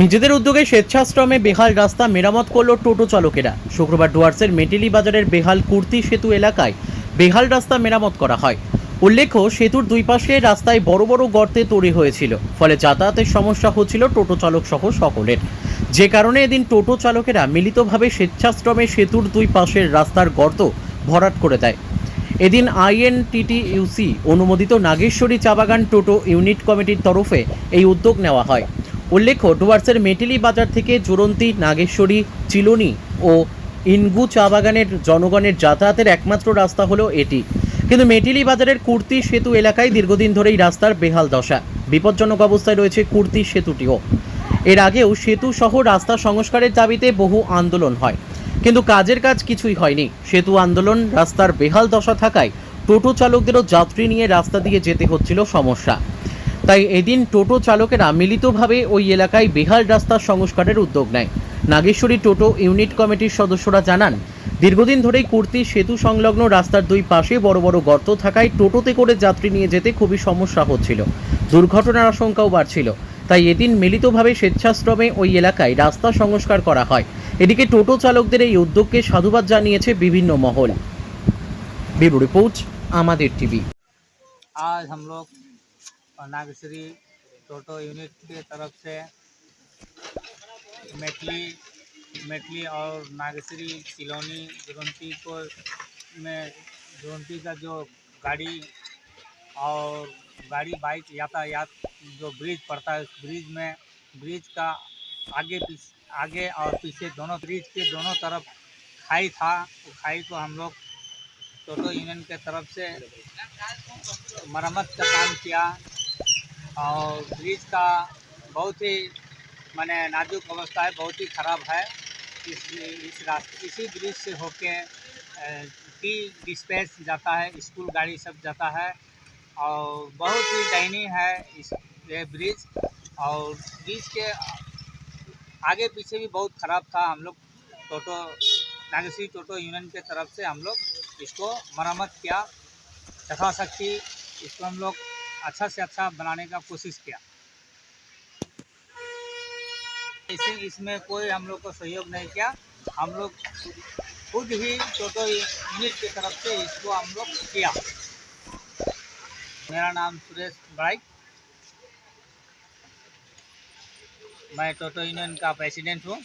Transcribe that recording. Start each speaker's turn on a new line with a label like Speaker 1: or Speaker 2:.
Speaker 1: নিজেদের উদ্যোগে স্বেচ্ছাশ্রমে বেহাল রাস্তা মেরামত করল টোটো চালকেরা। শুক্রবার ডুয়ার্সের মেটেলি বাজারের বেহাল কুর্তি সেতু এলাকায় বেহাল রাস্তা মেরামত করা হয়। উল্লেখ্য, সেতুর দুই পাশে রাস্তায় বড় বড় গর্তে তৈরি হয়েছিল, ফলে যাতায়াতের সমস্যা হচ্ছিল টোটো চালক সহ সকলের। যে কারণে এদিন টোটো চালকেরা মিলিতভাবে স্বেচ্ছাশ্রমে সেতুর দুই পাশের রাস্তার গর্ত ভরাট করে দেয়। এদিন আইএনটিটিইউসি অনুমোদিত নাগেশ্বরী চা বাগান টোটো ইউনিট কমিটির তরফে এই উদ্যোগ নেওয়া হয়। উল্লেখ্য, ডুয়ার্সের মেটেলি বাজার থেকে জুরন্তি, নাগেশ্বরী, চিলুনি ও ইনগু চা বাগানের জনগণের যাতায়াতের একমাত্র রাস্তা হলো এটি। কিন্তু মেটেলি বাজারের কুর্তি সেতু এলাকায় দীর্ঘদিন ধরেই রাস্তার বেহাল দশা। বিপজ্জনক অবস্থায় রয়েছে কুর্তি সেতুটিও। এর আগেও সেতু সহ রাস্তা সংস্কারের দাবিতে বহু আন্দোলন হয়। কিন্তু কাজের কাজ কিছুই হয়নি। সেতু আন্দোলন, রাস্তার বেহাল দশা থাকায় টোটো চালকদেরও যাত্রী নিয়ে রাস্তা দিয়ে যেতে হচ্ছিল সমস্যা। তাই এদিন টোটো চালকেরা মিলিতভাবে ওই এলাকায় বেহাল রাস্তার সংস্কারের উদ্যোগ নেয় নাগেশ্বরী টোটো ইউনিট কমিটির সদস্যরা জানান দীর্ঘদিন ধরেই কুর্তি সেতু সংলগ্ন রাস্তার দুই পাশে বড় বড় গর্ত থাকায় টোটোতে করে যাত্রী নিয়ে যেতে খুবই সমস্যা হচ্ছিল দুর্ঘটনার আশঙ্কাও বাড়ছিল তাই এদিন মিলিতভাবে স্বেচ্ছাশ্রমে ওই এলাকায় রাস্তা সংস্কার করা হয় এদিকে টোটো চালকদের এই উদ্যোগকে সাধুবাদ জানিয়েছে বিভিন্ন মহল ব্যুরো রিপোর্ট আমাদের টিভি
Speaker 2: आज हम लोग नागश्री टोटो यूनिट के तरफ़ से मेटली मेटली और नागश्री सिलोनी जुरंती को में जुरंती का जो गाड़ी और गाड़ी बाइक यातायात जो ब्रिज पड़ता है उस ब्रिज में, ब्रिज का आगे पीछे, आगे और पीछे दोनों, ब्रिज के दोनों तरफ़ खाई था वो खाई को हम लोग टोटो यूनियन के तरफ़ से मरम्मत का काम किया। और ब्रिज का बहुत ही, मैंने नाजुक अवस्था है, बहुत ही ख़राब है। इस इस रास्ते, इसी ब्रिज से होके टी डिस्पैच जाता है, स्कूल गाड़ी सब जाता है। और बहुत ही दयनीय है इस ये ब्रिज। और ब्रिज के आगे पीछे भी बहुत ख़राब था। हम लोग टोटो नागसी टोटो यूनियन के तरफ़ से हम लोग इसको मरम्मत किया। यथाशक्ति इसको हम लोग अच्छा से अच्छा बनाने का कोशिश किया। इसे इसमें कोई हम लोग को सहयोग नहीं किया। हम लोग खुद ही टोटो यूनिट की तरफ़ से इसको हम लोग किया। मेरा नाम सुरेश बड़ाई। मैं टोटो यूनियन का प्रेसिडेंट हूँ।